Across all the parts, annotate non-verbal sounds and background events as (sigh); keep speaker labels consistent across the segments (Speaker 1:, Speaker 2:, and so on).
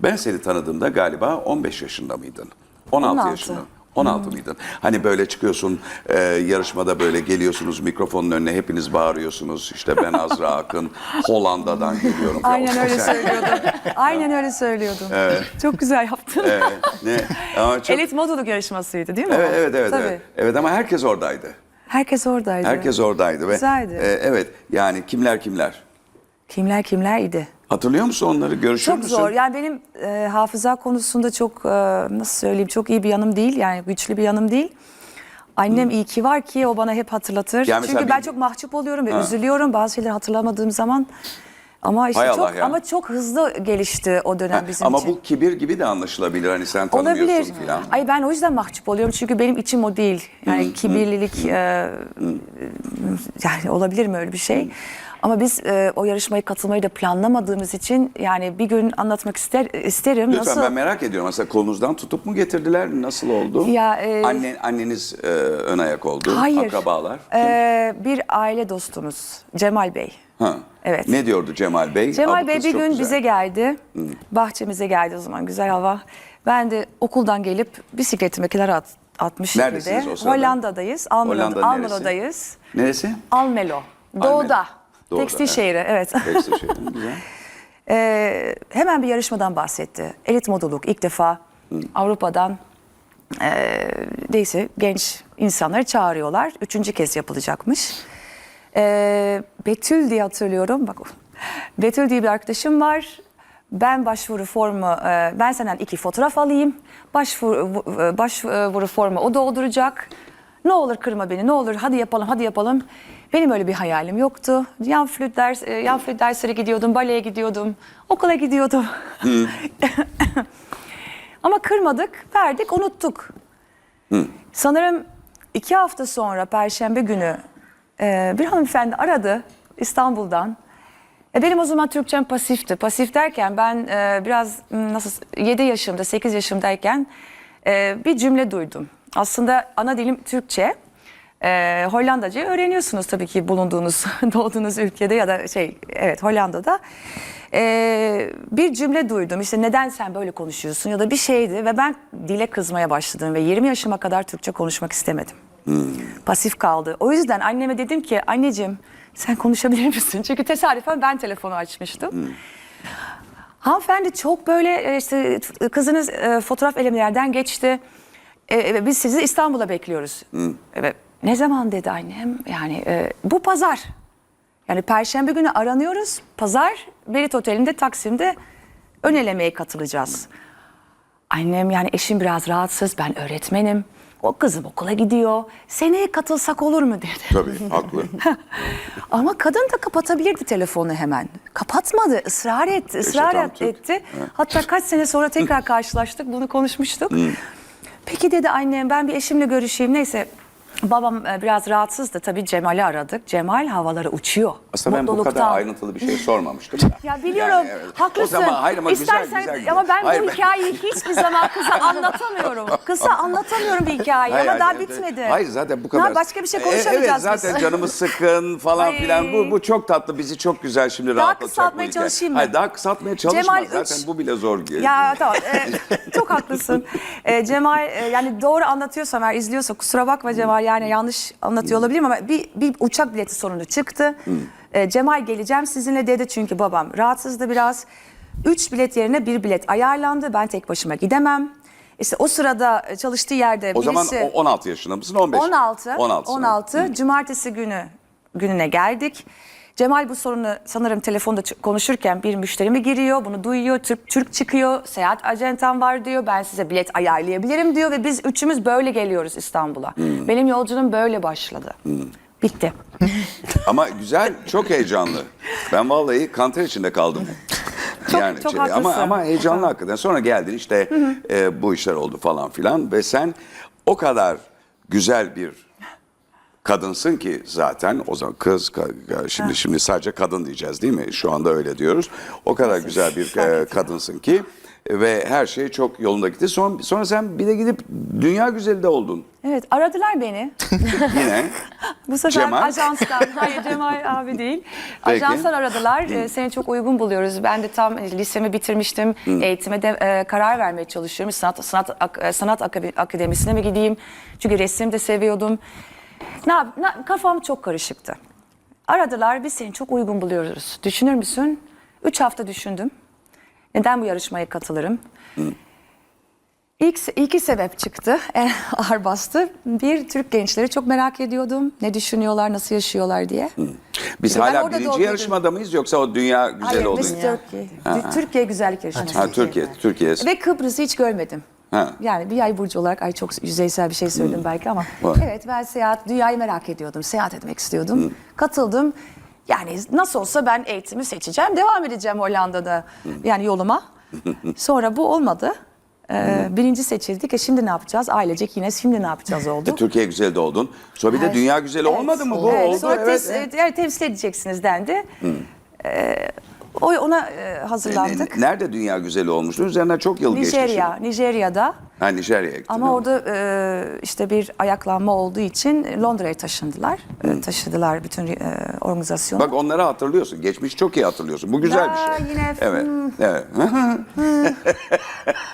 Speaker 1: Ben seni tanıdığımda galiba 15 yaşında mıydın? 16,
Speaker 2: 16.
Speaker 1: yaşında. 16 mıydın? Hani böyle çıkıyorsun e, yarışmada böyle geliyorsunuz mikrofonun önüne hepiniz bağırıyorsunuz. İşte ben Azra Akın (laughs) Hollanda'dan geliyorum.
Speaker 2: Aynen öyle söylüyordum. Aynen öyle söylüyordum. Çok güzel yaptın.
Speaker 1: E, ne? Ama çok...
Speaker 2: Elit modellik yarışmasıydı değil mi?
Speaker 1: Evet evet evet,
Speaker 2: Tabii.
Speaker 1: evet. Evet ama herkes oradaydı.
Speaker 2: Herkes oradaydı.
Speaker 1: Herkes oradaydı ve
Speaker 2: Güzeldi.
Speaker 1: e, evet yani kimler kimler?
Speaker 2: Kimler kimler idi.
Speaker 1: Hatırlıyor musun onları? Görüşür
Speaker 2: Çok
Speaker 1: müsün?
Speaker 2: zor. Yani benim e, hafıza konusunda çok e, nasıl söyleyeyim çok iyi bir yanım değil. Yani güçlü bir yanım değil. Annem iyi ki var ki o bana hep hatırlatır.
Speaker 1: Yani
Speaker 2: Çünkü ben
Speaker 1: bir-
Speaker 2: çok mahcup oluyorum ve üzülüyorum bazı şeyleri hatırlamadığım zaman. Ama işte
Speaker 1: Hay Allah
Speaker 2: çok
Speaker 1: ya.
Speaker 2: ama çok hızlı gelişti o dönem bizim
Speaker 1: Ama
Speaker 2: için.
Speaker 1: bu kibir gibi de anlaşılabilir hani sen tanımıyorsun
Speaker 2: Olabilir.
Speaker 1: filan.
Speaker 2: Ay ben o yüzden mahcup oluyorum çünkü benim içim o değil. Yani kibirlilik e, yani olabilir mi öyle bir şey? Ama biz e, o yarışmaya katılmayı da planlamadığımız için yani bir gün anlatmak ister isterim
Speaker 1: Lütfen
Speaker 2: nasıl
Speaker 1: ben merak ediyorum. Mesela kolunuzdan tutup mu getirdiler? Nasıl oldu?
Speaker 2: Ya, e,
Speaker 1: Anne, anneniz e, ön ayak oldu.
Speaker 2: Hayır.
Speaker 1: Akrabalar.
Speaker 2: E, bir aile dostumuz Cemal Bey.
Speaker 1: Ha.
Speaker 2: evet.
Speaker 1: Ne diyordu Cemal Bey? Aa,
Speaker 2: Cemal
Speaker 1: bu
Speaker 2: Bey bir gün
Speaker 1: güzel.
Speaker 2: bize geldi. Bahçemize geldi o zaman güzel hava. Ben de okuldan gelip bisikletimi kenara at, atmış
Speaker 1: Neredesiniz
Speaker 2: şekilde.
Speaker 1: o sırada?
Speaker 2: Hollanda'dayız. Almelo,
Speaker 1: Hollanda neresi?
Speaker 2: Almelo'dayız.
Speaker 1: Neresi?
Speaker 2: Almelo. Doğuda.
Speaker 1: Doğuda,
Speaker 2: Tekstil
Speaker 1: evet.
Speaker 2: şehri evet.
Speaker 1: Tekstil şehri. Güzel. (laughs)
Speaker 2: Ee, hemen bir yarışmadan bahsetti. Elit modeluk ilk defa Avrupa'dan e, neyse genç insanları çağırıyorlar. Üçüncü kez yapılacakmış. Ee, Betül diye hatırlıyorum. Bak Betül diye bir arkadaşım var. Ben başvuru formu, e, ben senden iki fotoğraf alayım. Başvuru, e, başvuru formu o dolduracak. Ne olur kırma beni, ne olur hadi yapalım, hadi yapalım. Benim öyle bir hayalim yoktu. Yan flüt, ders, e, yan flüt derslere gidiyordum, baleye gidiyordum, okula gidiyordum. (laughs) Ama kırmadık, verdik, unuttuk. Sanırım iki hafta sonra Perşembe günü e, bir hanımefendi aradı İstanbul'dan. E, benim o zaman Türkçem pasifti. Pasif derken ben e, biraz m, nasıl 7 yaşımda 8 yaşımdayken e, bir cümle duydum. Aslında ana dilim Türkçe. E, Hollandacı öğreniyorsunuz tabii ki bulunduğunuz, (laughs) doğduğunuz ülkede ya da şey evet Hollanda'da. E, bir cümle duydum işte neden sen böyle konuşuyorsun ya da bir şeydi ve ben dile kızmaya başladım ve 20 yaşıma kadar Türkçe konuşmak istemedim. Pasif kaldı. O yüzden anneme dedim ki anneciğim sen konuşabilir misin? Çünkü tesadüfen ben telefonu açmıştım. Hanımefendi çok böyle e, işte kızınız e, fotoğraf elemelerden geçti. E, e, biz sizi İstanbul'a bekliyoruz. Evet. Ne zaman dedi annem? Yani e, bu pazar. Yani perşembe günü aranıyoruz. Pazar Berit Oteli'nde Taksim'de ön elemeye katılacağız. Annem yani eşim biraz rahatsız. Ben öğretmenim. O kızım okula gidiyor. Seneye katılsak olur mu dedi.
Speaker 1: Tabii haklı. (laughs)
Speaker 2: Ama kadın da kapatabilirdi telefonu hemen. Kapatmadı, ısrar etti, ısrar et- etti. Hatta kaç sene sonra tekrar (laughs) karşılaştık, bunu konuşmuştuk. Peki dedi annem ben bir eşimle görüşeyim. Neyse babam e, biraz rahatsızdı. Tabii Cemal'i aradık. Cemal havalara uçuyor.
Speaker 1: Aslında ben bu kadar ayrıntılı bir şey sormamıştım. ya.
Speaker 2: Ya biliyorum.
Speaker 1: Yani evet.
Speaker 2: Haklısın.
Speaker 1: O zaman hayır ama güzel
Speaker 2: İstersen
Speaker 1: güzel. güzel.
Speaker 2: ama ben
Speaker 1: Hayır,
Speaker 2: bu hikayeyi hiçbir zaman kısa (laughs) anlatamıyorum. Kısa anlatamıyorum bir hikayeyi
Speaker 1: Hayır,
Speaker 2: ama daha
Speaker 1: hayır,
Speaker 2: bitmedi.
Speaker 1: Hayır zaten bu kadar.
Speaker 2: Ha, başka bir şey
Speaker 1: E,
Speaker 2: konuşamayacağız
Speaker 1: Evet zaten
Speaker 2: biz.
Speaker 1: canımız sıkın falan
Speaker 2: Ay.
Speaker 1: filan. Bu, bu çok tatlı bizi çok güzel şimdi rahatlatacak
Speaker 2: kısaltmaya
Speaker 1: bu hikaye.
Speaker 2: çalışayım mı?
Speaker 1: Hayır daha kısaltmaya çalışma.
Speaker 2: Cemal üç-
Speaker 1: zaten bu bile zor geliyor.
Speaker 2: Ya tamam e, (laughs) çok haklısın. E, Cemal e, yani doğru anlatıyorsam eğer izliyorsa kusura bakma Cemal yani yanlış anlatıyor olabilirim ama bir, bir uçak bileti sorunu çıktı. E, Cemal geleceğim sizinle dedi çünkü babam rahatsızdı biraz. Üç bilet yerine bir bilet ayarlandı ben tek başıma gidemem. İşte o sırada çalıştığı yerde
Speaker 1: o zaman
Speaker 2: birisi...
Speaker 1: o- 16 yaşında mısın 15?
Speaker 2: 16.
Speaker 1: 16.
Speaker 2: 16. Cumartesi günü gününe geldik. Cemal bu sorunu sanırım telefonda konuşurken bir müşteri mi giriyor, bunu duyuyor, Türk, Türk çıkıyor, seyahat acentam var diyor, ben size bilet ayarlayabilirim diyor ve biz üçümüz böyle geliyoruz İstanbul'a. Benim yolculuğum böyle başladı. Bitti. (laughs)
Speaker 1: Ama güzel, çok heyecanlı. Ben vallahi kanter içinde kaldım. (laughs)
Speaker 2: Çok- çok
Speaker 1: ama
Speaker 2: haklısın.
Speaker 1: ama heyecanlı hakikaten. Sonra geldin işte e, bu işler oldu falan filan ve sen o kadar güzel bir kadınsın ki zaten o zaman kız şimdi şimdi sadece kadın diyeceğiz değil mi? Şu anda öyle diyoruz. O kadar güzel bir e, kadınsın ki ve her şey çok yolunda gitti. Son, sonra sen bir de gidip dünya güzeli de oldun
Speaker 2: Evet aradılar beni. (laughs)
Speaker 1: yine. (laughs)
Speaker 2: Bu sefer
Speaker 1: Cemal?
Speaker 2: ajanstan, hayır Cemal abi değil.
Speaker 1: Peki.
Speaker 2: Ajanslar aradılar. Ee, seni çok uygun buluyoruz. Ben de tam lisemi bitirmiştim. Eğitime de e, karar vermeye çalışıyorum. Sanat sanat ak- e, sanat akademisine mi gideyim? Çünkü resim de seviyordum. Ne, yap- ne- kafam çok karışıktı. Aradılar. Biz seni çok uygun buluyoruz. Düşünür müsün? Üç hafta düşündüm. Neden bu yarışmaya katılırım? İlk, iki sebep çıktı. (laughs) En ağır bastı. Bir, Türk gençleri çok merak ediyordum. Ne düşünüyorlar, nasıl yaşıyorlar diye.
Speaker 1: Biz
Speaker 2: Ben
Speaker 1: hala
Speaker 2: orada
Speaker 1: birinci
Speaker 2: doğdum.
Speaker 1: yarışmada mıyız yoksa o dünya güzel
Speaker 2: Hayır,
Speaker 1: oldu?
Speaker 2: Miss Turkey. Türkiye güzellik yarışması.
Speaker 1: Ha, Türkiye, Türkiye.
Speaker 2: Ve Kıbrıs'ı hiç görmedim.
Speaker 1: Ha.
Speaker 2: Yani bir yay burcu olarak ay çok yüzeysel bir şey söyledim belki ama
Speaker 1: Var.
Speaker 2: evet ben seyahat dünyayı merak ediyordum. Seyahat etmek istiyordum. Katıldım. Yani nasıl olsa ben eğitimi seçeceğim. Devam edeceğim Hollanda'da yani yoluma. (laughs) Sonra bu olmadı. Ee, birinci seçildik. E şimdi ne yapacağız? Ailecek yine şimdi ne yapacağız oldu.
Speaker 1: E, Türkiye güzeli de oldun. Sonra bir de
Speaker 2: Evet.
Speaker 1: dünya güzeli olmadı mı bu?
Speaker 2: Evet,
Speaker 1: Oldu
Speaker 2: sonra
Speaker 1: evet.
Speaker 2: tes- evet, evet, temsil edeceksiniz dendi. Ee, o ona e, hazırlandık.
Speaker 1: E, Nerede dünya güzeli olmuştu? Üzerinden çok yıl geçti.
Speaker 2: Nijerya,
Speaker 1: şimdi.
Speaker 2: Nijerya'da.
Speaker 1: Ha Nijerya'ya gittin.
Speaker 2: Ama orada e, işte bir ayaklanma olduğu için Londra'ya taşındılar. E, taşıdılar bütün e, organizasyonu.
Speaker 1: Bak onları hatırlıyorsun. Geçmiş çok iyi hatırlıyorsun. Bu güzel
Speaker 2: Ya,
Speaker 1: bir şey.
Speaker 2: yine,
Speaker 1: Evet.
Speaker 2: hmm.
Speaker 1: Evet.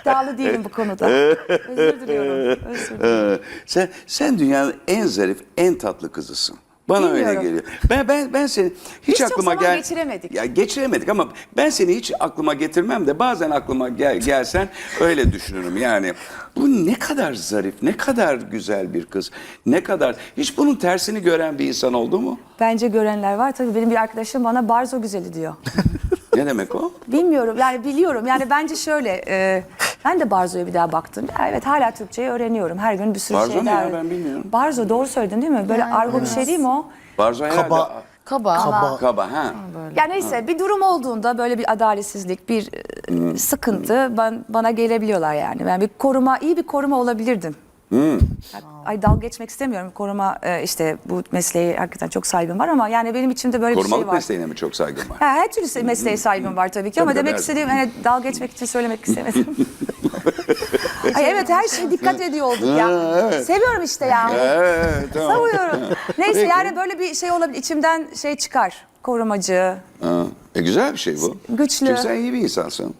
Speaker 2: İddialı değilim bu konuda. Özür diliyorum. Özür diliyorum. (laughs)
Speaker 1: Ee, sen sen dünyanın en zarif, en tatlı kızısın. Bana öyle
Speaker 2: Bilmiyorum.
Speaker 1: geliyor. Ben ben ben seni hiç
Speaker 2: Biz çok
Speaker 1: aklıma
Speaker 2: zaman
Speaker 1: gel
Speaker 2: geçiremedik.
Speaker 1: Ya geçiremedik ama ben seni hiç aklıma getirmem de bazen aklıma gel, gelsen öyle düşünürüm. Yani bu ne kadar zarif, ne kadar güzel bir kız. Ne kadar hiç bunun tersini gören bir insan oldu mu?
Speaker 2: Bence görenler var. Tabii benim bir arkadaşım bana barzo güzeli diyor. (laughs)
Speaker 1: Ne demek o?
Speaker 2: Bilmiyorum yani biliyorum. Yani bence şöyle e, ben de Barzo'ya bir daha baktım. Evet hala Türkçeyi öğreniyorum. Her gün bir sürü
Speaker 1: Barzo
Speaker 2: şey
Speaker 1: ne ya? Ben bilmiyorum.
Speaker 2: Barzo doğru söyledin değil mi? Böyle argo bir şey değil mi o?
Speaker 1: Barzo herhalde.
Speaker 3: Kaba.
Speaker 4: Kaba.
Speaker 3: Kaba.
Speaker 1: Kaba ha.
Speaker 2: Ya neyse bir durum olduğunda böyle bir adaletsizlik, bir e, sıkıntı ben, bana gelebiliyorlar yani. Ben bir koruma, iyi bir koruma olabilirdim. Ay dalga geçmek istemiyorum. Koruma e, işte bu mesleğe hakikaten çok saygım var ama yani benim içimde böyle bir
Speaker 1: Korumalık
Speaker 2: şey var.
Speaker 1: mesleğine mi çok saygın var?
Speaker 2: Ha, her türlü mesleğe saygım var tabii ki
Speaker 1: Tabii,
Speaker 2: ama demek
Speaker 1: her
Speaker 2: istediğim hani dalga geçmek için söylemek istemedim. (laughs) Ay evet her şeye dikkat ediyor olduk ya. Seviyorum işte ya.
Speaker 1: Evet, tamam.
Speaker 2: Savuyorum. Neyse yani böyle bir şey olabilir. İçimden şey çıkar. Korumacı.
Speaker 1: Ha, E güzel bir şey bu.
Speaker 2: Güçlü.
Speaker 1: Çünkü sen iyi bir insansın.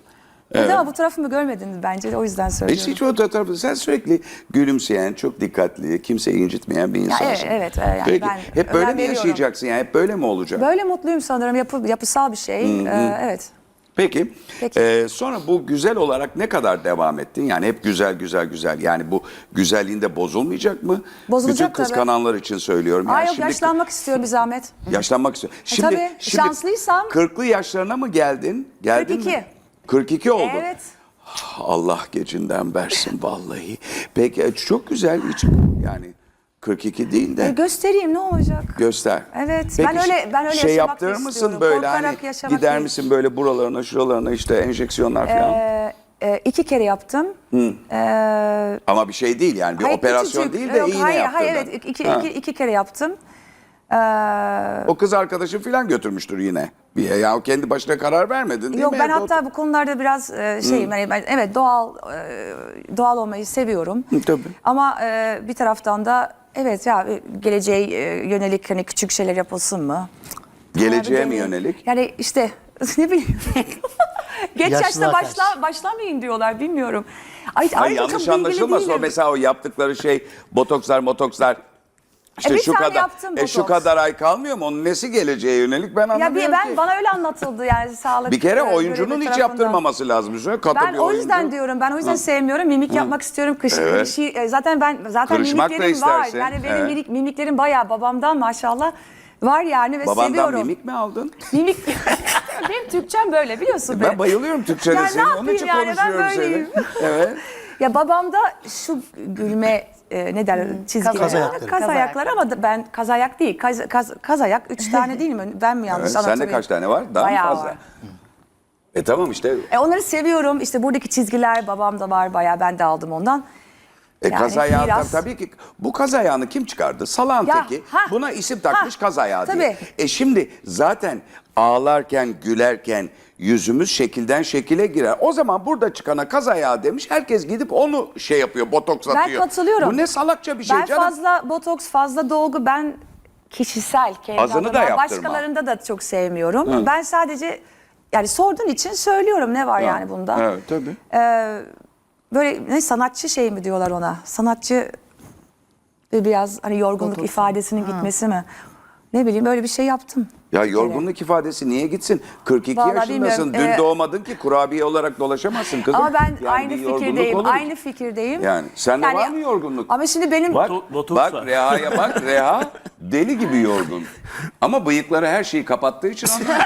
Speaker 2: Evet. Ama bu tarafımı görmediniz bence de o yüzden
Speaker 1: Hiç,
Speaker 2: söylüyorum.
Speaker 1: hiç o tarafı sen sürekli gülümseyen, çok dikkatli, kimseyi incitmeyen bir insansın.
Speaker 2: evet, evet, yani
Speaker 1: Peki
Speaker 2: ben
Speaker 1: hep böyle mi
Speaker 2: veriyorum.
Speaker 1: yaşayacaksın yani hep böyle mi olacak?
Speaker 2: Böyle mutluyum sanırım. Yapı, yapısal bir şey. Ee, evet.
Speaker 1: Peki,
Speaker 2: Peki.
Speaker 1: e, sonra bu güzel olarak ne kadar devam ettin? Yani hep güzel güzel güzel yani bu güzelliğinde bozulmayacak mı?
Speaker 2: Bozulacak
Speaker 1: Bütün
Speaker 2: tabii.
Speaker 1: kıskananlar için söylüyorum. Yani
Speaker 2: Ay yok
Speaker 1: şimdi
Speaker 2: yaşlanmak istiyorum bir zahmet.
Speaker 1: Yaşlanmak istiyorum. Şimdi,
Speaker 2: tabii, şanslıysam-
Speaker 1: 40'lı yaşlarına mı geldin? Geldin
Speaker 2: 42.
Speaker 1: Mi? 42 oldu.
Speaker 2: Evet.
Speaker 1: Allah gecinden versin vallahi. Peki e, çok güzel hiç yani 42 değil
Speaker 2: E,
Speaker 1: de
Speaker 2: göstereyim ne olacak?
Speaker 1: göster.
Speaker 2: Evet, ben öyle- ben öyle
Speaker 1: şey yaptırır mısın böyle hani gider
Speaker 2: değil.
Speaker 1: misin böyle buralarına şuralarına işte enjeksiyonlar falan.
Speaker 2: Ee, e, iki kere yaptım. Ee,
Speaker 1: Ama bir şey değil yani bir
Speaker 2: hayır,
Speaker 1: operasyon
Speaker 2: küçücük.
Speaker 1: değil de
Speaker 2: Yok,
Speaker 1: iğne
Speaker 2: hayır,
Speaker 1: yaptırdın.
Speaker 2: Hayır evet iki,
Speaker 1: Ha.
Speaker 2: iki, iki kere yaptım. Ee,
Speaker 1: O kız arkadaşın falan götürmüştür yine. Bir ya o kendi başına karar vermedin değil
Speaker 2: Yok
Speaker 1: mi?
Speaker 2: ben
Speaker 1: Evde
Speaker 2: hatta bu konularda biraz e, şeyim hani ben evet doğal e, doğal olmayı seviyorum.
Speaker 1: Hı, tabii.
Speaker 2: Ama e, bir taraftan da evet ya e, geleceğe e, yönelik hani küçük şeyler yapılsın mı?
Speaker 1: Geleceğe
Speaker 2: Abi
Speaker 1: mi yönelik?
Speaker 2: Yani işte (laughs) ne bileyim. Geç yaşta başla başlamayın diyorlar bilmiyorum. Ay, ayrıca çok
Speaker 1: yanlış
Speaker 2: bilgili
Speaker 1: anlaşılmasın o
Speaker 2: değilim.
Speaker 1: mesela o yaptıkları şey botokslar motokslar. İşte
Speaker 2: E, bir
Speaker 1: şu
Speaker 2: tane
Speaker 1: kadar
Speaker 2: yaptım
Speaker 1: e, şu
Speaker 2: botoks.
Speaker 1: kadar ay kalmıyor mu? Onun nesi geleceğe yönelik ben
Speaker 2: Ya
Speaker 1: anlamıyorum
Speaker 2: bir, ben
Speaker 1: ki.
Speaker 2: bana öyle anlatıldı yani (laughs) sağlık.
Speaker 1: bir kere
Speaker 2: e,
Speaker 1: oyuncunun
Speaker 2: görevi
Speaker 1: hiç
Speaker 2: tarafından.
Speaker 1: yaptırmaması lazım. Üstüne katı
Speaker 2: Ben
Speaker 1: bir
Speaker 2: o
Speaker 1: oyuncu.
Speaker 2: yüzden diyorum. Ben o yüzden sevmiyorum. Mimik yapmak istiyorum. Kış,
Speaker 1: Evet.
Speaker 2: kışı- e, zaten ben zaten
Speaker 1: Kırışmak da
Speaker 2: mimiklerim var.
Speaker 1: istersin.
Speaker 2: Yani benim
Speaker 1: Evet.
Speaker 2: mimik, mimiklerim bayağı babamdan maşallah var yani ve
Speaker 1: Babandan
Speaker 2: seviyorum.
Speaker 1: mimik mi aldın?
Speaker 2: Mimik (laughs) benim Türkçem böyle biliyorsun. be.
Speaker 1: Ben bayılıyorum Türkçe'de
Speaker 2: Ya ne
Speaker 1: senin. Onun
Speaker 2: yapayım
Speaker 1: için
Speaker 2: yani, ben
Speaker 1: konuşuyorum seni.
Speaker 2: böyleyim.
Speaker 1: Evet.
Speaker 2: Ya babamda şu gülme e, ne derler çizgiler.
Speaker 3: Kaz ayakları.
Speaker 2: Kaz ayakları ama da ben kaz ayak değil. Kaz, kaz, kaz ayak üç (laughs) tane değil mi? Ben mi yanlış
Speaker 1: evet. Sende
Speaker 2: anlatıyorum?
Speaker 1: kaç tane var? Daha mı
Speaker 2: Bayağı
Speaker 1: fazla?
Speaker 2: var.
Speaker 1: E tamam işte.
Speaker 2: E onları seviyorum. İşte buradaki çizgiler babamda var bayağı ben de aldım ondan.
Speaker 1: E
Speaker 2: Yani
Speaker 1: kaz ayağı
Speaker 2: biraz-
Speaker 1: tabii ki bu kaz ayağını kim çıkardı? Salağın
Speaker 2: Ya, ha,
Speaker 1: Buna isim takmış
Speaker 2: ha,
Speaker 1: kaz ayağı diye.
Speaker 2: tabii.
Speaker 1: E şimdi zaten ağlarken gülerken yüzümüz şekilden şekile girer. O zaman burada çıkana kaz ayağı demiş. Herkes gidip onu şey yapıyor, botoks
Speaker 2: Ben
Speaker 1: atıyor.
Speaker 2: katılıyorum.
Speaker 1: Bu ne salakça bir şey
Speaker 2: ben
Speaker 1: canım.
Speaker 2: fazla botoks, fazla dolgu ben kişisel kendi
Speaker 1: Azını da yaptırma.
Speaker 2: başkalarında da çok sevmiyorum. Ben sadece yani sorduğun için söylüyorum ne var yani bunda.
Speaker 1: Evet tabii.
Speaker 2: Böyle ne sanatçı şey mi diyorlar ona? Sanatçı biraz hani yorgunluk ifadesinin gitmesi mi? Ne bileyim öyle bir şey yaptım.
Speaker 1: Ya yorgunluk ifadesi niye gitsin? 42
Speaker 2: Vallahi
Speaker 1: yaşındasın.
Speaker 2: bilmiyorum.
Speaker 1: Dün
Speaker 2: Ee,
Speaker 1: doğmadın ki kurabiye olarak dolaşamazsın kızım.
Speaker 2: Ama ben
Speaker 1: Yani
Speaker 2: aynı
Speaker 1: bir yorgunluk
Speaker 2: fikirdeyim.
Speaker 1: olur.
Speaker 2: Aynı fikirdeyim.
Speaker 1: Yani sende var mı yorgunluk?
Speaker 2: Ama şimdi benim
Speaker 1: Bak,
Speaker 3: Bo- botoks
Speaker 1: bak. Reha'ya bak (laughs) Reha deli gibi yorgun. Ama bıyıkları her şeyi kapattığı için ondan. (laughs)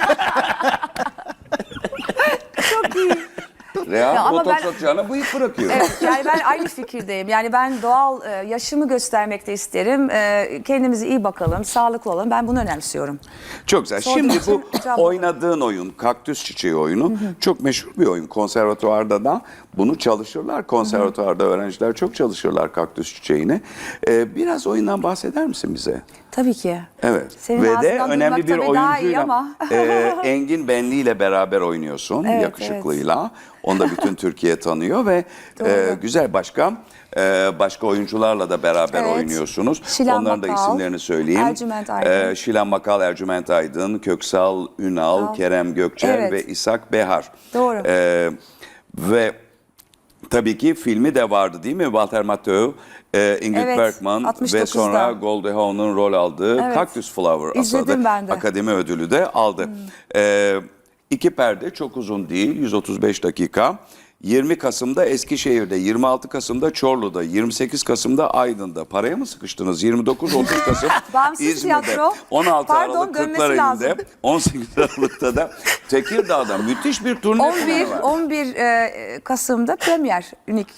Speaker 1: (laughs) Reha
Speaker 2: Ya ama
Speaker 1: botoks
Speaker 2: ben-
Speaker 1: atacağına bıyık bırakıyor.
Speaker 2: Evet yani ben aynı fikirdeyim. Yani ben doğal e, yaşımı göstermek de isterim. E, kendimize iyi bakalım, sağlıklı olalım. Ben bunu önemsiyorum.
Speaker 1: Çok güzel.
Speaker 2: Sorduğun
Speaker 1: Şimdi
Speaker 2: için
Speaker 1: bu (laughs)
Speaker 2: cevap
Speaker 1: oynadığın oyun, Kaktüs Çiçeği oyunu çok meşhur bir oyun. Konservatuvarda da bunu çalışırlar. Konservatuvarda öğrenciler çok çalışırlar Kaktüs Çiçeği'ni. Ee, biraz oyundan bahseder misin bize?
Speaker 2: Tabii ki.
Speaker 1: Evet.
Speaker 2: Senin
Speaker 1: Ve de önemli bir oyuncuyla
Speaker 2: ama.
Speaker 1: e, Engin Benli ile beraber oynuyorsun
Speaker 2: Evet,
Speaker 1: yakışıklıyla. Onu da bütün (laughs) Türkiye tanıyor ve e, güzel başka e, başka oyuncularla da beraber
Speaker 2: Evet.
Speaker 1: oynuyorsunuz.
Speaker 2: Şilan
Speaker 1: Onların da
Speaker 2: Makal,
Speaker 1: isimlerini söyleyeyim.
Speaker 2: Ercüment Aydın.
Speaker 1: E, Şilan Makal, Ercüment Aydın, Köksal Ünal, Kerem Gökçer
Speaker 2: Evet.
Speaker 1: ve İshak Behar.
Speaker 2: Doğru.
Speaker 1: E, ve Tabii ki filmi de vardı değil mi? Walter Matthau, e, Ingrid
Speaker 2: Evet,
Speaker 1: Bergman ve
Speaker 2: 69'da.
Speaker 1: sonra Goldie Hawn'un rol aldığı
Speaker 2: Evet.
Speaker 1: Cactus Flower
Speaker 2: İzledim
Speaker 1: adı
Speaker 2: ben de. Hmm.
Speaker 1: akademi ödülü de aldı. Ee, iki perde çok uzun değil 135 dakika. 20 Kasım'da Eskişehir'de, 26 Kasım'da Çorlu'da, 28 Kasım'da Aydın'da. Paraya mı sıkıştınız? 29-30 (laughs) Kasım İzmir'de,
Speaker 2: tiyatro.
Speaker 1: 16
Speaker 2: Pardon,
Speaker 1: Aralık Kırklareli'nde,
Speaker 2: lazım.
Speaker 1: 18 (laughs) Aralık'ta da Tekirdağ'da müthiş bir turne
Speaker 2: 11
Speaker 1: planı var.
Speaker 2: 11 e, Kasım'da premier. Ünik.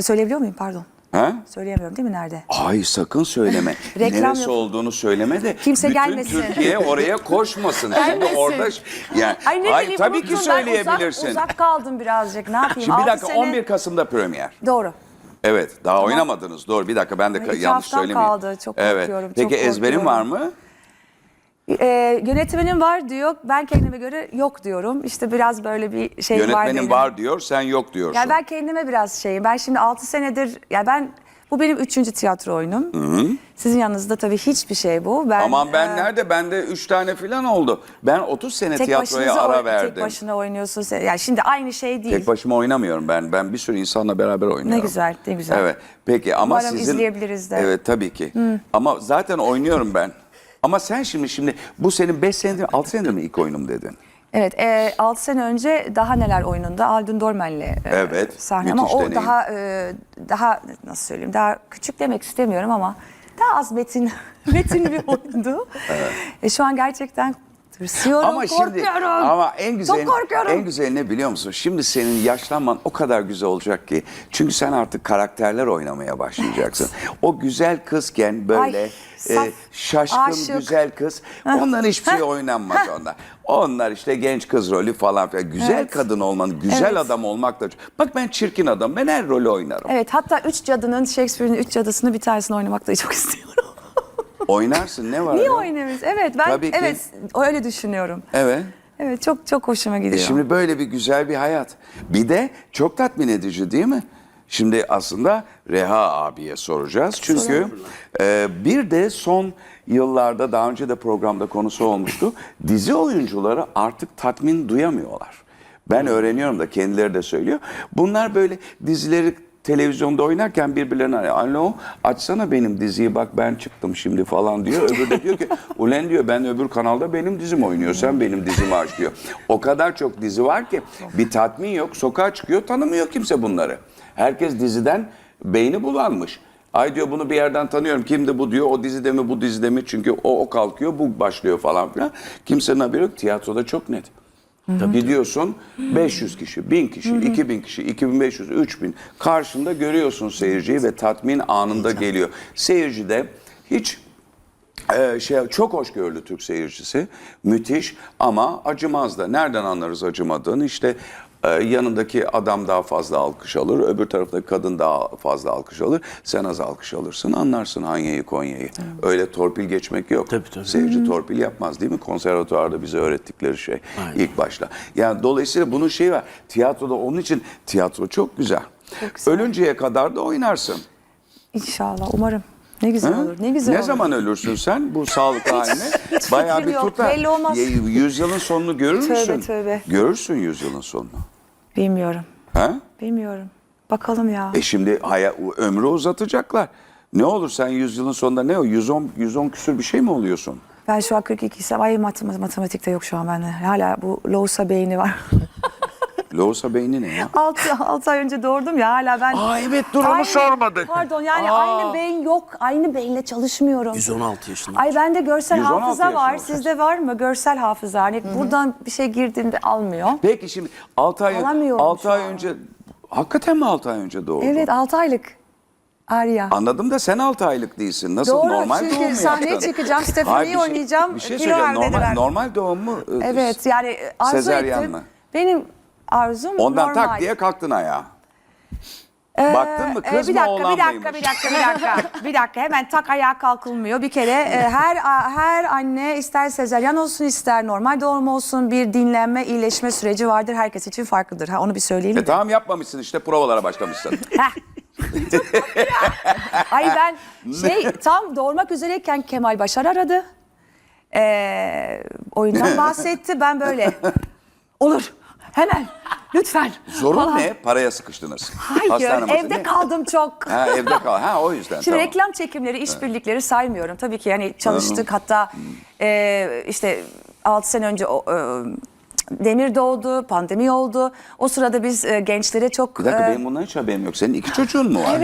Speaker 2: Söyleyebiliyor muyum? Pardon.
Speaker 1: Ha?
Speaker 2: Söyleyemiyorum değil mi nerede?
Speaker 1: Ay sakın söyleme. (laughs)
Speaker 2: Reklam
Speaker 1: Neresi
Speaker 2: yok.
Speaker 1: olduğunu söyleme de
Speaker 2: Kimse
Speaker 1: bütün
Speaker 2: gelmesin.
Speaker 1: Türkiye oraya koşmasın. Şimdi
Speaker 2: Gelmesin.
Speaker 1: orada yani
Speaker 2: Ay ne bileyim
Speaker 1: tabii ki
Speaker 2: unuttum. Ben
Speaker 1: söyleyebilirsin.
Speaker 2: Uzak, uzak kaldım birazcık. Ne yapayım?
Speaker 1: Şimdi bir
Speaker 2: Altı
Speaker 1: dakika
Speaker 2: sene-
Speaker 1: 11 Kasım'da premier.
Speaker 2: Doğru.
Speaker 1: Evet daha oynamadınız doğru bir dakika ben de ka-
Speaker 2: iki
Speaker 1: yanlış
Speaker 2: haftam
Speaker 1: söylemeyeyim.
Speaker 2: kaldı, çok
Speaker 1: evet.
Speaker 2: korkuyorum,
Speaker 1: Peki
Speaker 2: çok
Speaker 1: ezberin
Speaker 2: korkuyorum.
Speaker 1: var mı?
Speaker 2: Ee, yönetmenim var diyor. Ben kendime göre yok diyorum. İşte biraz böyle bir şey var
Speaker 1: Yönetmenin
Speaker 2: benim.
Speaker 1: var diyor sen yok diyorsun.
Speaker 2: Yani ben kendime biraz şeyim. Ben şimdi 6 senedir ya ben bu benim üçüncü tiyatro oyunum. Sizin yanınızda tabii hiçbir şey bu. Ben,
Speaker 1: Aman ben
Speaker 2: e,
Speaker 1: nerede? Bende 3 tane falan oldu. Ben 30 sene
Speaker 2: tek
Speaker 1: tiyatroya
Speaker 2: başınıza
Speaker 1: ara
Speaker 2: oy-
Speaker 1: verdim.
Speaker 2: Tek başına oynuyorsun. sen. Yani şimdi aynı şey değil.
Speaker 1: Tek başıma oynamıyorum ben. Ben bir sürü insanla beraber oynuyorum.
Speaker 2: Ne güzel, ne güzel.
Speaker 1: Evet. Peki ama
Speaker 2: Umarım
Speaker 1: sizin
Speaker 2: izleyebiliriz de.
Speaker 1: Evet tabii ki. Ama zaten oynuyorum ben. Ama sen şimdi şimdi bu senin 5 senedir 6 senedir mi ilk oyunum dedin?
Speaker 2: Evet, e, 6 sene önce daha neler oyununda Aldın Dormen'le e,
Speaker 1: Evet,
Speaker 2: sahne ama
Speaker 1: müthiş
Speaker 2: o
Speaker 1: deneyim.
Speaker 2: daha e, daha nasıl söyleyeyim daha küçük demek istemiyorum ama daha az metin (laughs) metin bir oyundu. E, şu an gerçekten tırsıyorum,
Speaker 1: Ama şimdi
Speaker 2: korkuyorum.
Speaker 1: ama en güzel
Speaker 2: Çok korkuyorum.
Speaker 1: en güzel ne biliyor musun? Şimdi senin yaşlanman o kadar güzel olacak ki. Çünkü sen artık karakterler oynamaya başlayacaksın. O güzel kızken böyle
Speaker 2: Ay,
Speaker 1: e, şaşkın
Speaker 2: aşık.
Speaker 1: güzel kız. Onların hiçbir şey oynanmaz onlar. Onlar işte genç kız rolü falan filan. Güzel
Speaker 2: Evet.
Speaker 1: kadın olman, güzel
Speaker 2: Evet.
Speaker 1: adam olmak da. Bak ben çirkin adam. Ben her rolü oynarım.
Speaker 2: Evet hatta Üç Cadı'nın Shakespeare'in Üç Cadısı'nı bir tanesini oynamak da çok (laughs) istiyorum.
Speaker 1: Oynarsın ne var?
Speaker 2: Niye
Speaker 1: ya?
Speaker 2: oynamayız? Evet ben
Speaker 1: Tabii ki.
Speaker 2: evet öyle düşünüyorum.
Speaker 1: Evet.
Speaker 2: Evet çok çok hoşuma gidiyor.
Speaker 1: E şimdi böyle bir güzel bir hayat. Bir de çok tatmin edici değil mi? Şimdi aslında Reha abiye soracağız. Çünkü e, bir de son yıllarda daha önce de programda konusu olmuştu. Dizi oyuncuları artık tatmin duyamıyorlar. Ben öğreniyorum da kendileri de söylüyor. Bunlar böyle dizileri televizyonda oynarken birbirlerine alo açsana benim diziyi bak ben çıktım şimdi falan diyor. (laughs) Öbürü de diyor ki ulen diyor ben öbür kanalda benim dizim oynuyor sen benim dizimi aç diyor. O kadar çok dizi var ki bir tatmin yok sokağa çıkıyor tanımıyor kimse bunları. Herkes diziden beyni bulanmış. Ay diyor bunu bir yerden tanıyorum. Kimdi bu diyor. O dizide mi bu dizide mi? Çünkü o, o kalkıyor bu başlıyor falan filan. Kimsenin haberi yok. Tiyatroda çok net. Gidiyorsun 500 kişi, 1000 kişi, 2000 kişi, 2500, 3000 karşında görüyorsun seyirciyi ve tatmin anında geliyor. Seyirci de hiç e, şey çok hoşgörülü Türk seyircisi. Müthiş ama acımaz da. Nereden anlarız acımadığını? İşte Ee, yanındaki adam daha fazla alkış alır, öbür taraftaki kadın daha fazla alkış alır. Sen az alkış alırsın, anlarsın Hanya'yı, Konya'yı. Öyle torpil geçmek yok.
Speaker 3: Tabii, tabii.
Speaker 1: Seyirci torpil yapmaz değil mi? Konservatuvarda bize öğrettikleri şey ilk başta. Yani dolayısıyla bunun şeyi var. Tiyatroda onun için tiyatro çok güzel.
Speaker 2: Çok güzel.
Speaker 1: Ölünceye kadar da oynarsın.
Speaker 2: İnşallah umarım. Ne güzel
Speaker 1: Ha?
Speaker 2: olur. Ne güzel
Speaker 1: ne
Speaker 2: olur.
Speaker 1: zaman ölürsün sen bu sağlık haline? Bayağı bir tutar.
Speaker 2: belli olmaz.
Speaker 1: Yüzyılın sonunu görür
Speaker 2: Tövbe,
Speaker 1: müsün?
Speaker 2: tövbe.
Speaker 1: Görürsün yüzyılın sonunu.
Speaker 2: Bilmiyorum.
Speaker 1: Ha?
Speaker 2: Bilmiyorum. Bakalım ya.
Speaker 1: E şimdi haya, ömrü uzatacaklar. Ne olur sen yüzyılın sonunda ne o 110 110 küsür bir şey mi oluyorsun?
Speaker 2: Ben şu an 42 isem ay mat- matematikte yok şu an bende. Hala bu Lousa beyni var. (laughs)
Speaker 1: Loğusa beyni ne ya?
Speaker 2: 6, 6 ay önce doğurdum ya hala ben...
Speaker 1: Aa evet dur onu
Speaker 2: Aynı-
Speaker 1: sormadık.
Speaker 2: Pardon yani
Speaker 1: Aa.
Speaker 2: aynı beyin yok. Aynı beyinle çalışmıyorum.
Speaker 3: 116 yaşında.
Speaker 2: Ay bende görsel
Speaker 1: 116
Speaker 2: hafıza var. Sizde var mı görsel hafıza? Hani buradan bir şey girdiğinde almıyor.
Speaker 1: Peki şimdi 6 ay
Speaker 2: Alamıyorum
Speaker 1: 6
Speaker 2: şu
Speaker 1: ay
Speaker 2: an.
Speaker 1: önce hakikaten mi 6 ay önce doğdun?
Speaker 2: Evet 6 aylık. Arya.
Speaker 1: Anladım da sen 6 aylık değilsin. Nasıl
Speaker 2: Doğru,
Speaker 1: normal
Speaker 2: çünkü
Speaker 1: doğum mu
Speaker 2: sahneye
Speaker 1: yaptın?
Speaker 2: çıkacağım, Stephanie'yi
Speaker 1: Hayır, bir şey-
Speaker 2: oynayacağım,
Speaker 1: Bir şey
Speaker 2: kilo
Speaker 1: söyleyeceğim. Normal,
Speaker 2: dediler.
Speaker 1: normal doğum mu? e,
Speaker 2: Evet yani arzu
Speaker 1: Sezaryen
Speaker 2: ettim.
Speaker 1: mi?
Speaker 2: Benim arzum
Speaker 1: Ondan
Speaker 2: normal.
Speaker 1: tak diye kalktın ayağa.
Speaker 2: Ee,
Speaker 1: Baktın mı
Speaker 2: e,
Speaker 1: kız
Speaker 2: bir
Speaker 1: mı
Speaker 2: dakika,
Speaker 1: oğlan
Speaker 2: bir dakika,
Speaker 1: mıymış?
Speaker 2: bir dakika, bir dakika, (laughs) bir dakika. Hemen tak ayağa kalkılmıyor. Bir kere e, her her anne ister sezaryen olsun ister normal doğum olsun bir dinlenme, iyileşme süreci vardır. Herkes için farklıdır. Ha onu bir söyleyelim.
Speaker 1: E
Speaker 2: de.
Speaker 1: tamam yapmamışsın işte provalara başlamışsın. (laughs)
Speaker 2: Ay ben şey (laughs) tam doğurmak üzereyken Kemal Başar aradı. Ee, oyundan bahsetti. Ben böyle olur hemen lütfen.
Speaker 1: Zorun
Speaker 2: falan.
Speaker 1: ne? Paraya sıkıştınız.
Speaker 2: Hayır
Speaker 1: Hastane
Speaker 2: evde
Speaker 1: ne?
Speaker 2: kaldım çok. (laughs)
Speaker 1: Ha evde kal. Ha o yüzden
Speaker 2: Şimdi
Speaker 1: tamam.
Speaker 2: reklam çekimleri, işbirlikleri saymıyorum. Tabii ki yani çalıştık hatta e, işte 6 sene önce o, e, Demir doğdu, pandemi oldu. O sırada biz e, gençlere çok
Speaker 1: Bir dakika
Speaker 2: e,
Speaker 1: benim bundan hiç haberim yok. Senin iki çocuğun mu var?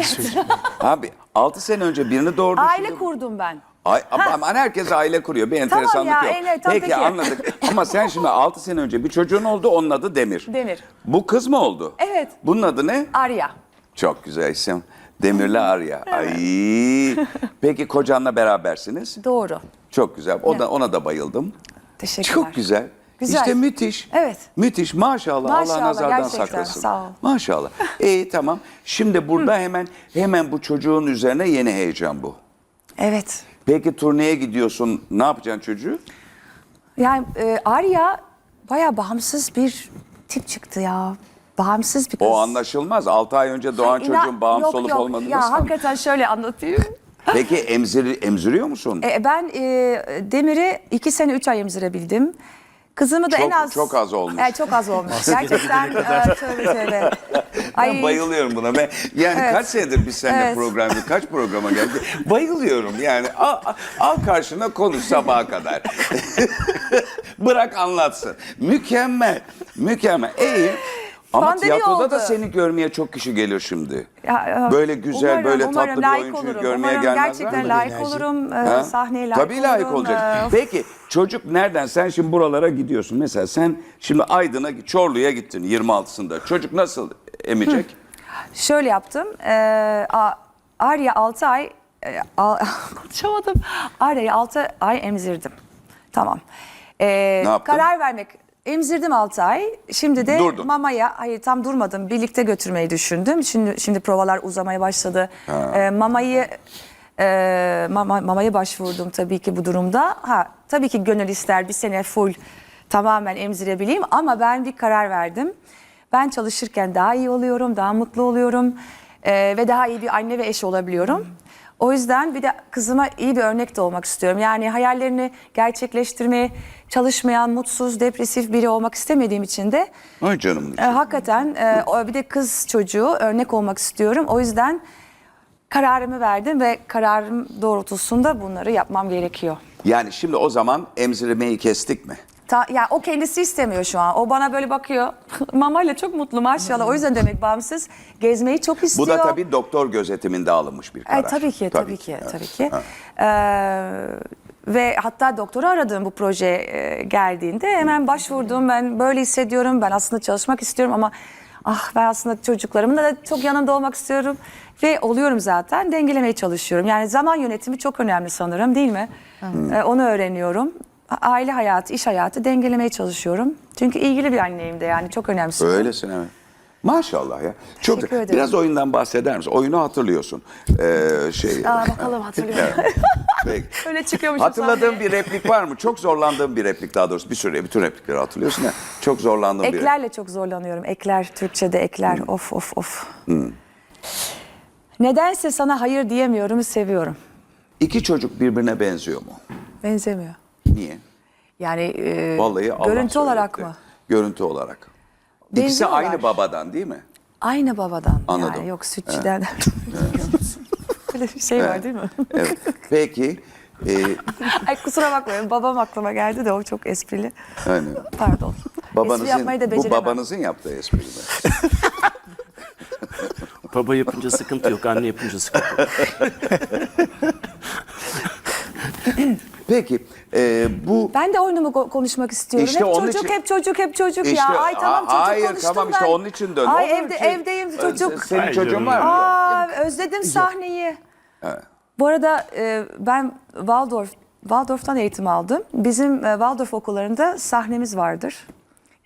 Speaker 1: Abi 6 sene önce birini doğurdu.
Speaker 2: aile
Speaker 1: şimdi-
Speaker 2: kurdum ben.
Speaker 1: Ay, ama herkes aile kuruyor. Bir enteresanlık
Speaker 2: ya,
Speaker 1: yok.
Speaker 2: evet, tabii
Speaker 1: peki
Speaker 2: ki.
Speaker 1: anladık. Ama sen şimdi 6 sene önce bir çocuğun oldu. Onun adı Demir.
Speaker 2: Demir.
Speaker 1: Bu kız mı oldu?
Speaker 2: Evet.
Speaker 1: Bunun adı ne?
Speaker 2: Arya.
Speaker 1: Çok güzel isim. Demirli Arya. Ay. Peki kocanla berabersiniz.
Speaker 2: Doğru.
Speaker 1: Çok güzel. O da ona da bayıldım.
Speaker 2: Teşekkürler.
Speaker 1: Çok güzel.
Speaker 2: Güzel.
Speaker 1: İşte müthiş.
Speaker 2: Evet.
Speaker 1: Müthiş. Maşallah. Allah
Speaker 2: Maşallah,
Speaker 1: nazardan
Speaker 2: gerçekten.
Speaker 1: saklasın.
Speaker 2: Sağ ol.
Speaker 1: Maşallah. İyi tamam. Şimdi burada hemen hemen bu çocuğun üzerine yeni heyecan bu.
Speaker 2: Evet.
Speaker 1: Peki turneye gidiyorsun. Ne yapacaksın çocuğu?
Speaker 2: Yani e, Arya baya bağımsız bir tip çıktı ya. Bağımsız bir kız.
Speaker 1: O anlaşılmaz. 6 ay önce doğan
Speaker 2: İnan-
Speaker 1: çocuğun bağımsız
Speaker 2: yok,
Speaker 1: olup
Speaker 2: yok.
Speaker 1: olmadığını
Speaker 2: Ya
Speaker 1: nasıl
Speaker 2: hakikaten şöyle anlatayım.
Speaker 1: Peki emzir, emziriyor musun?
Speaker 2: E, ben e, Demir'i iki sene üç ay emzirebildim. Kızımı da
Speaker 1: Çok-
Speaker 2: en az...
Speaker 1: çok az olmuş.
Speaker 2: E, çok az olmuş. Gerçekten e, tövbe tövbe. (laughs)
Speaker 1: Ben bayılıyorum buna. Ben, yani
Speaker 2: Evet.
Speaker 1: kaç senedir biz seninle
Speaker 2: Evet.
Speaker 1: program, kaç programa geldik. Bayılıyorum yani. Al, al- al karşına konuş sabaha kadar. (laughs) Bırak anlatsın. Mükemmel. Mükemmel. İyi. Ama
Speaker 2: Pandemi
Speaker 1: tiyatroda da
Speaker 2: oldu.
Speaker 1: seni görmeye çok kişi gelir şimdi.
Speaker 2: Ya, ya,
Speaker 1: Böyle güzel,
Speaker 2: umarım,
Speaker 1: böyle
Speaker 2: umarım
Speaker 1: tatlı bir
Speaker 2: layık
Speaker 1: oyuncuyu
Speaker 2: olurum.
Speaker 1: görmeye
Speaker 2: umarım
Speaker 1: gelmezler
Speaker 2: gerçekten
Speaker 1: mi?
Speaker 2: layık olurum. e,
Speaker 1: Ha?
Speaker 2: sahneye layık
Speaker 1: Tabii layık
Speaker 2: olurum.
Speaker 1: olacaksın.
Speaker 2: E,
Speaker 1: Peki çocuk nereden? Sen şimdi buralara gidiyorsun. Mesela sen şimdi Aydın'a, Çorlu'ya gittin 26'sında. Çocuk nasıl emecek?
Speaker 2: Şöyle yaptım. E, A- Arya 6 ay e, (laughs) konuşamadım. Arya'yı 6 ay emzirdim. Tamam. E,
Speaker 1: Ne yaptın?
Speaker 2: Karar vermek emzirdim 6 ay. Şimdi de
Speaker 1: Durdun.
Speaker 2: mamaya hayır tam durmadım. Birlikte götürmeyi düşündüm. Şimdi şimdi provalar uzamaya başladı. E, mamayı e, mama, mamaya başvurdum tabii ki bu durumda. Ha tabii ki gönül ister bir sene full tamamen emzirebileyim ama ben bir karar verdim. Ben çalışırken daha iyi oluyorum, daha mutlu oluyorum e, ve daha iyi bir anne ve eş olabiliyorum. O yüzden bir de kızıma iyi bir örnek de olmak istiyorum. Yani hayallerini gerçekleştirmeye çalışmayan, mutsuz, depresif biri olmak istemediğim için de
Speaker 1: Ay canım.
Speaker 2: e, hakikaten e, o- bir de kız çocuğu örnek olmak istiyorum. O yüzden kararımı verdim ve kararım doğrultusunda bunları yapmam gerekiyor.
Speaker 1: Yani şimdi o zaman emzirmeyi kestik mi?
Speaker 2: Ta, ya o kendisi istemiyor şu an. O bana böyle bakıyor. (laughs) Mamayla çok mutlu maşallah. O yüzden demek bağımsız. Gezmeyi çok
Speaker 1: Bu
Speaker 2: istiyor.
Speaker 1: da tabii doktor gözetiminde alınmış bir karar.
Speaker 2: E, tabii ki, tabii, ki,
Speaker 1: Evet.
Speaker 2: tabii ki. Ee, ve hatta doktoru aradım bu proje e, geldiğinde. Hemen başvurdum. Ben böyle hissediyorum. Ben aslında çalışmak istiyorum ama ah ben aslında çocuklarımın da çok yanında olmak istiyorum. Ve oluyorum zaten. Dengelemeye çalışıyorum. Yani zaman yönetimi çok önemli sanırım değil mi? Ee, onu öğreniyorum. Aile hayatı, iş hayatı dengelemeye çalışıyorum. Çünkü ilgili bir anneyim de yani çok önemsiyorum.
Speaker 1: Öylesin evet. Maşallah ya. Çok
Speaker 2: Teşekkür ederim.
Speaker 1: Biraz oyundan bahseder misin? Oyunu hatırlıyorsun. Ee, şey.
Speaker 2: Aa, bakalım hatırlıyorum. (laughs)
Speaker 1: Peki.
Speaker 2: Öyle çıkıyormuşum
Speaker 1: Hatırladığın bir replik var mı? Çok zorlandığın bir replik daha doğrusu. Bir süre bütün replikleri hatırlıyorsun ya. Çok zorlandığın bir.
Speaker 2: Eklerle çok zorlanıyorum. Ekler, Türkçe'de ekler.
Speaker 1: Hmm.
Speaker 2: Of of of. Nedense sana hayır diyemiyorum, seviyorum.
Speaker 1: İki çocuk birbirine benziyor mu?
Speaker 2: Benzemiyor.
Speaker 1: Niye?
Speaker 2: Yani e,
Speaker 1: Vallahi Allah
Speaker 2: görüntü olarak mı?
Speaker 1: Görüntü olarak. İkisi
Speaker 2: Benziyorlar.
Speaker 1: aynı babadan değil mi?
Speaker 2: Aynı babadan.
Speaker 1: Anladım.
Speaker 2: Yani yok sütçüden. (laughs) Böyle bir şey var değil mi?
Speaker 1: Evet. Peki. E, (laughs)
Speaker 2: Ay kusura bakmayın babam aklıma geldi de o çok esprili.
Speaker 1: hani
Speaker 2: Pardon. Espri
Speaker 1: babanızın,
Speaker 2: yapmayı da
Speaker 1: bu
Speaker 2: beceremem.
Speaker 1: babanızın yaptığı espri mi? (laughs)
Speaker 3: Baba yapınca sıkıntı yok, anne yapınca sıkıntı yok.
Speaker 1: Peki e, bu
Speaker 2: Ben de oyunumu ko- konuşmak istiyorum.
Speaker 1: İşte
Speaker 2: hep çocuk,
Speaker 1: için-
Speaker 2: hep çocuk, hep çocuk
Speaker 1: İşte,
Speaker 2: ya. Ay tamam çocuk
Speaker 1: hayır,
Speaker 2: konuştum
Speaker 1: tamam işte
Speaker 2: ben.
Speaker 1: onun için döndüm.
Speaker 2: Ay evde,
Speaker 1: için-
Speaker 2: evdeyim çocuk.
Speaker 1: Senin
Speaker 3: Ay
Speaker 1: çocuğun var mı?
Speaker 2: Aa, özledim sahneyi. Bu arada e, ben Waldorf, Waldorf'tan eğitim aldım. Bizim e, Waldorf okullarında sahnemiz vardır.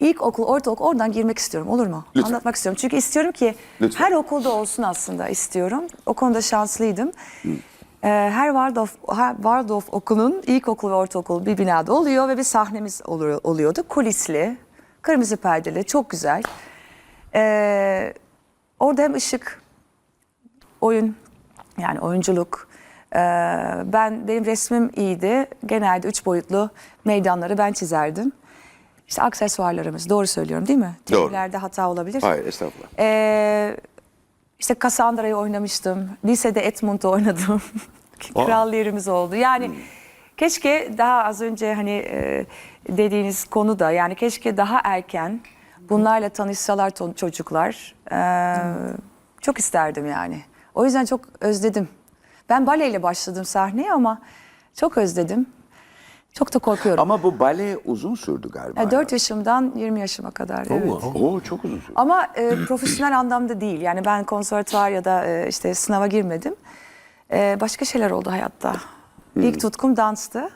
Speaker 2: İlk okul, ortaokul oradan girmek istiyorum olur mu?
Speaker 1: Lütfen.
Speaker 2: Anlatmak istiyorum. Çünkü istiyorum ki
Speaker 1: Lütfen.
Speaker 2: her okulda olsun aslında istiyorum. O konuda şanslıydım. E, her Waldorf, her Waldorf okulun ilkokul ve ortaokul bir binada oluyor ve bir sahnemiz oluyor, oluyordu. Kulisli, kırmızı perdeli, çok güzel. E, orada hem ışık, oyun yani oyunculuk. Ee, ben benim resmim iyiydi. Genelde üç boyutlu meydanları ben çizerdim. İşte aksesuarlarımız doğru söylüyorum değil mi?
Speaker 1: Doğru.
Speaker 2: Terimlerde hata olabilir.
Speaker 1: Hayır estağfurullah.
Speaker 2: Ee, işte Cassandra'yı oynamıştım. Lisede Edmund'u oynadım. (laughs) Kral yerimiz oldu. Yani keşke daha az önce hani e, dediğiniz konu da yani keşke daha erken bunlarla tanışsalar çocuklar. Ee, çok isterdim yani. O yüzden çok özledim. Ben baleyle başladım sahneye ama çok özledim. Çok da korkuyorum.
Speaker 1: Ama bu bale uzun sürdü galiba.
Speaker 2: Yani 4 yaşımdan 20 yaşıma kadar. Evet.
Speaker 1: Oo çok uzun sürdü.
Speaker 2: Ama e, profesyonel anlamda değil. Yani ben konservatuvar ya da e, işte sınava girmedim. E, başka şeyler oldu hayatta. İlk tutkum danstı.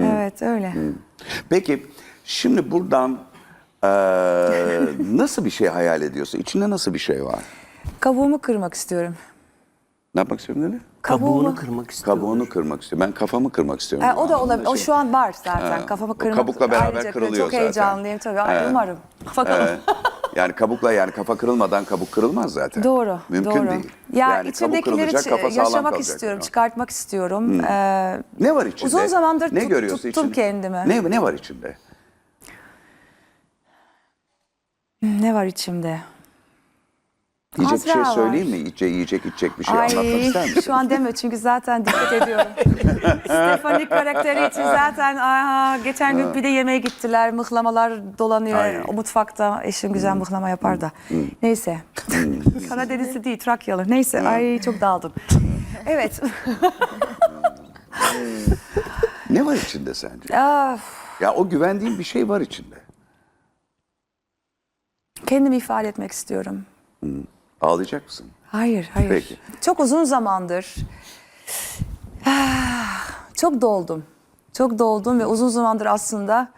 Speaker 2: Evet öyle.
Speaker 1: Peki şimdi buradan eee, (laughs) nasıl bir şey hayal ediyorsun? İçinde nasıl bir şey var?
Speaker 2: Kabuğumu kırmak istiyorum.
Speaker 1: Ne yapmak istiyorsun dedi?
Speaker 3: Kabuğunu kırmak istiyor.
Speaker 1: Kabuğunu kırmak istiyorum. Ben kafamı kırmak istiyorum.
Speaker 2: E, o da olabilir. O
Speaker 1: Şey.
Speaker 2: şu an var zaten.
Speaker 1: Ha,
Speaker 2: Kafamı kırmak.
Speaker 1: kabukla beraber
Speaker 2: Ayrıca kır-
Speaker 1: kırılıyor
Speaker 2: Çok
Speaker 1: zaten.
Speaker 2: heyecanlıyım tabii. Ay, Umarım. Bakalım.
Speaker 1: Evet. (laughs) Yani kabukla yani kafa kırılmadan kabuk kırılmaz zaten.
Speaker 2: Doğru.
Speaker 1: Mümkün
Speaker 2: doğru.
Speaker 1: değil.
Speaker 2: Ya
Speaker 1: yani kabuk
Speaker 2: içimdekileri
Speaker 1: kırılacak, kafa sağlam
Speaker 2: yaşamak
Speaker 1: kalacak.
Speaker 2: istiyorum,
Speaker 1: Yani.
Speaker 2: çıkartmak istiyorum. Ee,
Speaker 1: Ne var içinde?
Speaker 2: Uzun zamandır
Speaker 1: ne
Speaker 2: tut-
Speaker 1: görüyorsun
Speaker 2: tuttum
Speaker 1: içinde?
Speaker 2: kendimi.
Speaker 1: Ne, ne var içinde?
Speaker 2: ne var içimde?
Speaker 1: Yiyecek bir şey söyleyeyim mi? Yiyecek, yiyecek, içecek bir şey anlatmak ister misin?
Speaker 2: şu an deme çünkü zaten dikkat ediyorum. (laughs) Stefanik karakteri için zaten aha, geçen gün bir de yemeğe gittiler. Mıhlamalar dolanıyor
Speaker 1: Ay.
Speaker 2: o mutfakta. Eşim güzel mıhlama yapar da. Neyse. Karadenizli değil Trakyalı. Neyse ay çok dağıldım. Evet.
Speaker 1: Ne var içinde sence?
Speaker 2: Ah,
Speaker 1: Ya o güvendiğin bir şey var içinde.
Speaker 2: kendimi ifade etmek istiyorum.
Speaker 1: Ağlayacak mısın?
Speaker 2: Hayır, hayır.
Speaker 1: Peki.
Speaker 2: Çok uzun zamandır ah, çok doldum. Çok doldum ve uzun zamandır aslında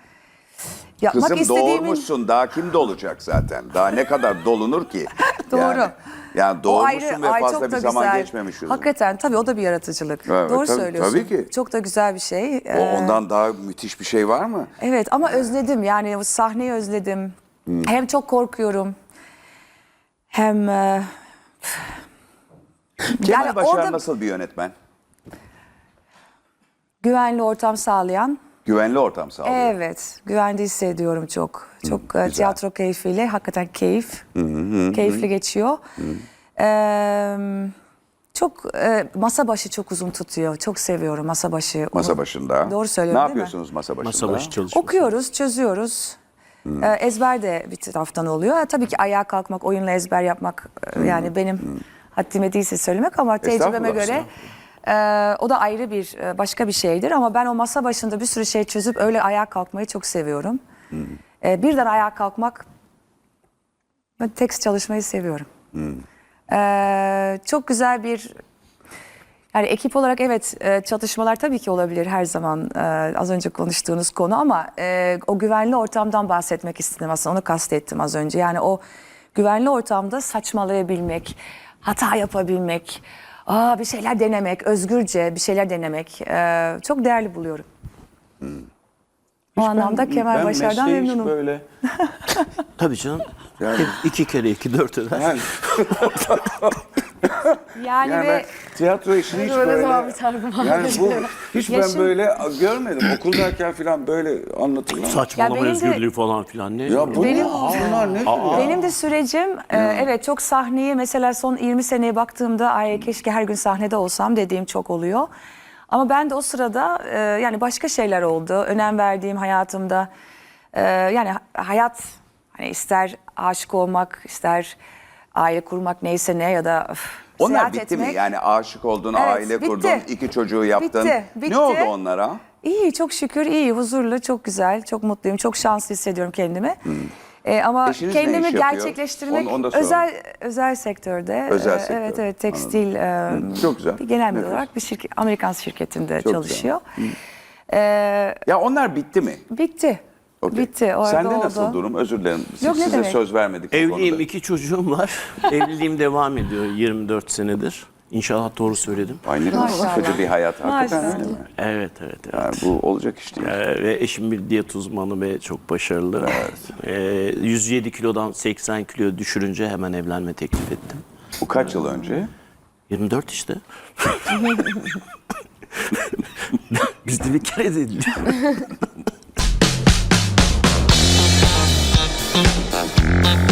Speaker 2: yapmak
Speaker 1: Kızım
Speaker 2: istediğimin
Speaker 1: doğurmuşsun daha kim dolacak zaten? Daha ne kadar dolunur ki? (laughs)
Speaker 2: Doğru.
Speaker 1: Yani, yani doğurmuşsun ve
Speaker 2: ay,
Speaker 1: fazla bir zaman
Speaker 2: güzel.
Speaker 1: geçmemiş uzun.
Speaker 2: Hakikaten tabii o da bir yaratıcılık.
Speaker 1: Evet,
Speaker 2: Doğru
Speaker 1: tabii-
Speaker 2: söylüyorsun.
Speaker 1: tabii ki.
Speaker 2: Çok da güzel bir şey.
Speaker 1: O,
Speaker 2: Ee,
Speaker 1: ondan daha müthiş bir şey var mı?
Speaker 2: Evet ama özledim yani sahneyi özledim.
Speaker 1: Hmm.
Speaker 2: Hem çok korkuyorum. Hem e,
Speaker 1: Kemal
Speaker 2: Yani
Speaker 1: Başar
Speaker 2: orada-
Speaker 1: nasıl bir yönetmen?
Speaker 2: güvenli ortam sağlayan.
Speaker 1: Güvenli ortam sağlıyor.
Speaker 2: Evet, güvende hissediyorum çok. Çok e,
Speaker 1: güzel.
Speaker 2: tiyatro keyfiyle, hakikaten keyif. Keyifli geçiyor. Ee, çok e, masa başı çok uzun tutuyor. Çok seviyorum masa başı.
Speaker 1: Masa başında.
Speaker 2: Doğru söylüyorum
Speaker 1: Ne
Speaker 2: değil mi?
Speaker 1: yapıyorsunuz masa başında?
Speaker 3: Masa başı çalışması.
Speaker 2: Okuyoruz, çözüyoruz. Ee, ezber de bir taraftan oluyor. Ha, tabii ki ayağa kalkmak, oyunla ezber yapmak e, yani benim haddime değilse söylemek ama tecrübeme göre e, o da ayrı bir e, başka bir şeydir. Ama ben o masa başında bir sürü şey çözüp öyle ayağa kalkmayı çok seviyorum. E, birden ayağa kalkmak ben tekst çalışmayı seviyorum. E, çok güzel bir Yani ekip olarak evet e, çatışmalar tabii ki olabilir her zaman e, az önce konuştuğunuz konu ama e, o güvenli ortamdan bahsetmek istedim aslında onu kastettim az önce. Yani o güvenli ortamda saçmalayabilmek, hata yapabilmek, aa, bir şeyler denemek, özgürce bir şeyler denemek çok değerli buluyorum. O anlamda Kemal
Speaker 1: ben
Speaker 2: Başar'dan
Speaker 1: hiç
Speaker 2: memnunum.
Speaker 1: böyle (laughs)
Speaker 3: Tabii canım.
Speaker 1: Yani-
Speaker 3: iki kere iki dört eder.
Speaker 1: yani, (laughs) (laughs)
Speaker 2: Yani,
Speaker 1: yani
Speaker 2: ve
Speaker 1: ben tiyatro işini hiç
Speaker 2: Böyle zaman biterdim.
Speaker 1: yani bu hiç ben
Speaker 2: Yaşım-
Speaker 1: böyle görmedim. Okuldayken falan böyle anlatırlar.
Speaker 3: Saçmalama
Speaker 2: Ya benim de-
Speaker 3: özgürlüğü falan filan ne?
Speaker 1: Ya bu
Speaker 2: Benim-
Speaker 1: bunlar ne?
Speaker 2: Benim de sürecim e, evet çok sahneye mesela son 20 seneye baktığımda ay keşke her gün sahnede olsam dediğim çok oluyor. Ama ben de o sırada e, yani başka şeyler oldu. Önem verdiğim hayatımda e, yani ha- hayat hani ister aşık olmak ister aile kurmak neyse ne ya da öf,
Speaker 1: Onlar
Speaker 2: seyahat
Speaker 1: bitti mi?
Speaker 2: etmek.
Speaker 1: Yani aşık oldun,
Speaker 2: Evet,
Speaker 1: aile
Speaker 2: bitti.
Speaker 1: kurdun, iki çocuğu yaptın.
Speaker 2: Bitti, bitti.
Speaker 1: Ne oldu onlara?
Speaker 2: İyi çok şükür iyi huzurlu çok güzel çok mutluyum çok şanslı hissediyorum kendimi. E, ama
Speaker 1: Hmm. Eşiniz ne iş
Speaker 2: kendimi gerçekleştirmek
Speaker 1: Onu- onu
Speaker 2: özel özel sektörde.
Speaker 1: Özel
Speaker 2: e,
Speaker 1: sektör,
Speaker 2: Evet evet tekstil e,
Speaker 1: Çok güzel.
Speaker 2: bir genel müdür olarak bir şirket Amerikan şirketinde
Speaker 1: Çok
Speaker 2: çalışıyor. E,
Speaker 1: Ya onlar bitti mi?
Speaker 2: bitti.
Speaker 1: Okey.
Speaker 2: Bitti. Orada
Speaker 1: Sende
Speaker 2: oldu.
Speaker 1: nasıl durum? Özür dilerim. Siz-
Speaker 2: Yok, ne
Speaker 1: size
Speaker 2: demek?
Speaker 1: söz vermedik. bu
Speaker 3: Evliyim,
Speaker 1: konuda.
Speaker 3: iki çocuğum var. (laughs) Evliliğim devam ediyor 24 senedir. İnşallah doğru söyledim.
Speaker 1: Ay ne kadar
Speaker 2: Maşallah.
Speaker 1: sıkıcı bir hayat hakikaten
Speaker 2: Maşallah.
Speaker 1: öyle mi?
Speaker 3: Evet, evet, evet.
Speaker 1: Yani bu olacak iş değil.
Speaker 3: Ee, ve eşim bir diyet uzmanı ve çok başarılı. Ee, 107 kilodan 80 kilo düşürünce hemen evlenme teklif ettim.
Speaker 1: Bu kaç yıl önce?
Speaker 3: 24 işte. (laughs) Biz de bir kere dedik. (laughs) Mm-hmm.